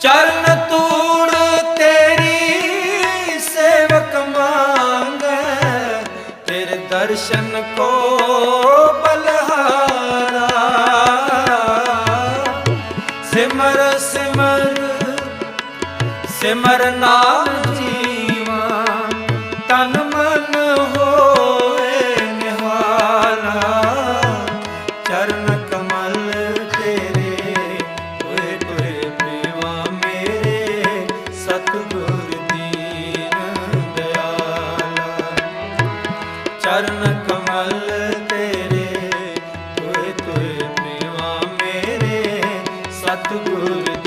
ਚਰਨ ਤੂੜ ਤੇਰੀ ਸੇਵਕ ਮੰਗੈ, ਤੇਰੇ ਦਰਸ਼ਨ ਕੋ ਬਲਹਾਰਾ। ਸਿਮਰ ਸਿਮਰ ਸਿਮਰ ਨਾਮ ਜੀਵਾ, ਤਨ ਚਰਨ ਕਮਲ ਤੇਰੇ ਤੋਏ ਤੋਏ ਮੇਵਾ ਮੇਰੇ ਸਤਿਗੁਰ